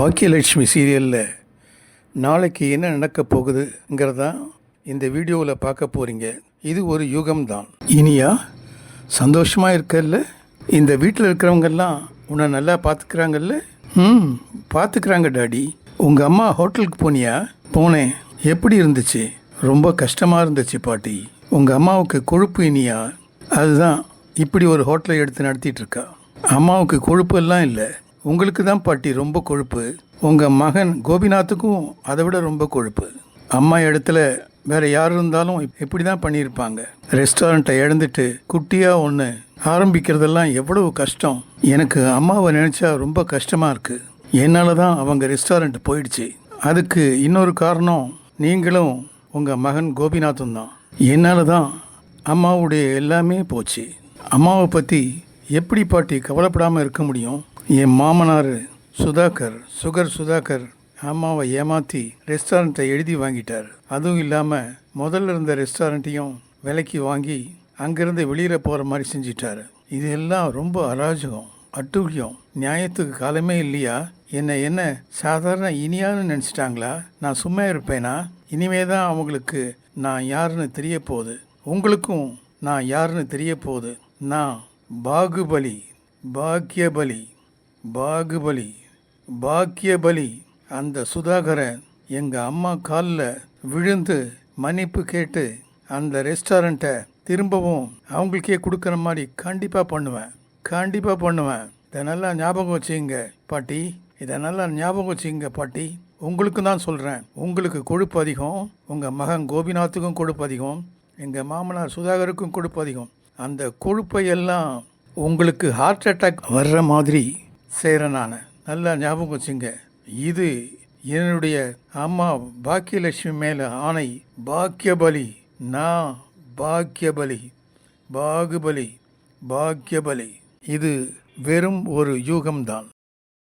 பாக்கியலட்சுமி சீரியலில் நாளைக்கு என்ன நடக்க போகுதுங்கிறதான் இந்த வீடியோவில் பார்க்க போகிறீங்க இது ஒரு யுகம்தான். இனியா சந்தோஷமாக இருக்கல்ல? இந்த வீட்டில் இருக்கிறவங்கெல்லாம் உன்னை நல்லா பார்த்துக்கிறாங்கல்ல ம் பார்த்துக்கிறாங்க டாடி. உங்கள் அம்மா ஹோட்டலுக்கு போனியா? போனேன். எப்படி இருந்துச்சு? ரொம்ப கஷ்டமாக இருந்துச்சு பாட்டி. உங்கள் அம்மாவுக்கு கொழுப்பு இனியா? அதுதான் இப்படி ஒரு ஹோட்டலை எடுத்து நடத்திட்டு இருக்கா. அம்மாவுக்கு கொழுப்பு எல்லாம் இல்லை. உங்களுக்கு தான் பாட்டி ரொம்ப கொழுப்பு. உங்கள் மகன் கோபிநாத்துக்கும் அதை விட ரொம்ப கொழுப்பு. அம்மா இடத்துல வேற யார் இருந்தாலும் இப்படி தான் பண்ணியிருப்பாங்க ரெஸ்டாரண்ட்டை இழந்துட்டு குட்டியாக ஒன்று ஆரம்பிக்கிறதெல்லாம் எவ்வளவு கஷ்டம். எனக்கு அம்மாவை நினச்சா ரொம்ப கஷ்டமாக இருக்குது என்னால் தான் அவங்க ரெஸ்டாரண்ட் போயிடுச்சு. அதுக்கு இன்னொரு காரணம் நீங்களும் உங்கள் மகன் கோபிநாத்தும் தான். என்னால் தான் அம்மாவுடைய எல்லாமே போச்சு. அம்மாவை பற்றி எப்படி பாட்டி கவலைப்படாமல் இருக்க முடியும்? என் மாமனார் சுதாகர் சுகர் சுதாகர் அம்மாவை ஏமாற்றி ரெஸ்டாரண்ட்டை எழுதி வாங்கிட்டார். அதுவும் இல்லாமல் முதல்ல இருந்த ரெஸ்டாரண்ட்டையும் விலைக்கு வாங்கி அங்கேருந்து வெளியில் போகிற மாதிரி செஞ்சிட்டாரு. இது எல்லாம் ரொம்ப அராஜகம் அட்டூழியம். நியாயத்துக்கு காலமே இல்லையா? என்னை என்ன சாதாரண இனியான்னு நினச்சிட்டாங்களா? நான் சும்மா இருப்பேனா? இனிமே தான் அவங்களுக்கு நான் யாருன்னு தெரிய போகுது உங்களுக்கும் நான் யாருன்னு தெரிய போகுது நான் பாகுபலி பாக்கியபலி. பாகுபலி பாக்கியபலி. அந்த சுதாகரன் எங்கள் அம்மா காலில் விழுந்து மன்னிப்பு கேட்டு அந்த ரெஸ்டாரண்ட்டை திரும்பவும் அவங்களுக்கே கொடுக்குற மாதிரி கண்டிப்பாக பண்ணுவேன் கண்டிப்பாக பண்ணுவேன். இதை நல்லா ஞாபகம் வச்சுங்க பாட்டி. இதை நல்லா ஞாபகம் வச்சுங்க பாட்டி. உங்களுக்கு தான் சொல்கிறேன் உங்களுக்கு கொழுப்பு அதிகம் உங்கள் மகன் கோபிநாத்துக்கும் கொழுப்பு அதிகம் எங்கள் மாமனார் சுதாகருக்கும் கொழுப்பு அதிகம். அந்த கொழுப்பை எல்லாம் உங்களுக்கு ஹார்ட் அட்டாக் வர்ற மாதிரி செய்கிறேன் நான் நல்லா ஞாபகம் வச்சுங்க. இது என்னுடைய அம்மா பாக்கியலட்சுமி மேலே ஆணை. பாக்கியபலி நான் பாக்கியபலி பாகுபலி பாக்கியபலி. இது வெறும் ஒரு யூகம்தான்.